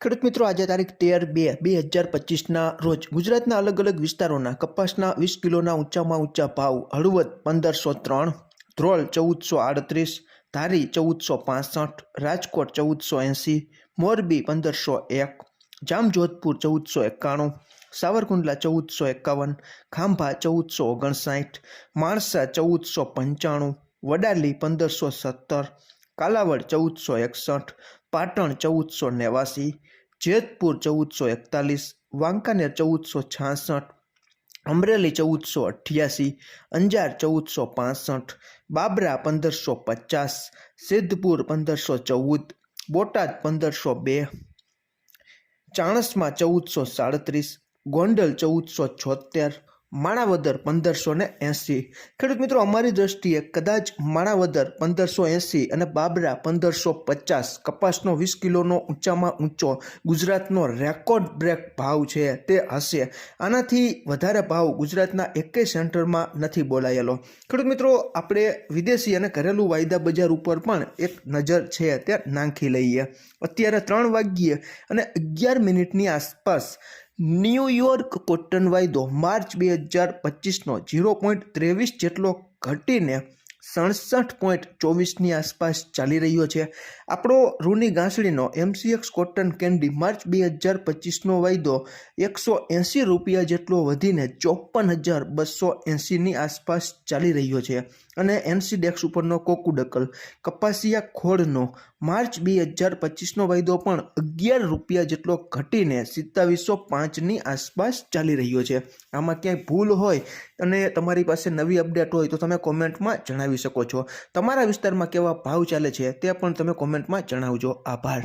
ખેડૂત મિત્રો, આજે તારીખ તેર બે બે હજાર પચીસના રોજ ગુજરાતના અલગ અલગ વિસ્તારોના કપાસના વીસ કિલોના ઊંચામાં ઊંચા ભાવ, હળવદ પંદરસો ત્રણ, ધ્રોલ ચૌદસો આડત્રીસ, ધારી ચૌદસો પાસઠ, રાજકોટ ચૌદસો એંસી, મોરબી પંદરસો એક, જામજોધપુર ચૌદસો એકાણું, સાવરકુંડલા ચૌદસો એકાવન, ખાંભા ચૌદસો ઓગણસાઠ, માણસા ચૌદસો પંચાણું, વડાલી પંદરસો સત્તર, કાલાવડ ચૌદસો એકસઠ પાટણ ચૌદસો નેવાસી, જેતપુર ચૌદસો એકતાલીસ, વાંકાનેર ચૌદસો છાસઠ, અમરેલી ચૌદસો અઠ્યાસી, અંજાર ચૌદસો પાસઠ, બાબરા પંદરસો પચાસ, સિદ્ધપુર પંદરસો ચૌદ, બોટાદ પંદરસો બે, ચાણસમાં ચૌદસો સાડત્રીસ, ગોંડલ ચૌદસો છોતેર માણાવદર પંદરસો ને એંસી. ખેડૂત મિત્રો, અમારી દ્રષ્ટિએ કદાચ માણાવદર પંદરસો એંસી અને બાબરા પંદરસો પચાસ કપાસનો વીસ કિલોનો ઊંચામાં ઊંચો ગુજરાતનો રેકોર્ડ બ્રેક ભાવ છે તે હશે. આનાથી વધારે ભાવ ગુજરાતના એકેય સેન્ટરમાં નથી બોલાયેલો. ખેડૂત મિત્રો, આપણે વિદેશી અને ઘરેલું વાયદા બજાર ઉપર પણ એક નજર છે તે નાંખી લઈએ. અત્યારે ત્રણ વાગ્યે અને અગિયાર મિનિટની આસપાસ ન્યૂયોર્ક કોટન વાયદો માર્ચ બે હજાર પચીસનો ઝીરો પોઈન્ટ ત્રેવીસ જેટલો ઘટીને સડસઠ પોઈન્ટ ચોવીસની આસપાસ ચાલી રહ્યો છે. આપણો રૂની ઘાસડીનો એમસીએક્સ કોટન કેન્ડી માર્ચ બે હજાર પચીસનો વાયદો એકસો એંસી રૂપિયા જેટલો વધીને ચોપન હજાર બસો એંસીની આસપાસ ચાલી રહ્યો છે અને એનસી ડેક્સ ઉપરનો કોકુડકલ કપાસિયા ખોળનો માર્ચ બે હજાર પચીસનો વાયદો પણ અગિયાર રૂપિયા જેટલો ઘટીને સિત્તાવીસો પાંચની આસપાસ ચાલી રહ્યો છે. આમાં ક્યાંય ભૂલ હોય અને તમારી પાસે નવી અપડેટ હોય તો તમે કોમેન્ટમાં જણાવી શકો છો. તમારા વિસ્તારમાં કેવા ભાવ ચાલે છે તે પણ તમે કોમેન્ટમાં જણાવજો. આભાર.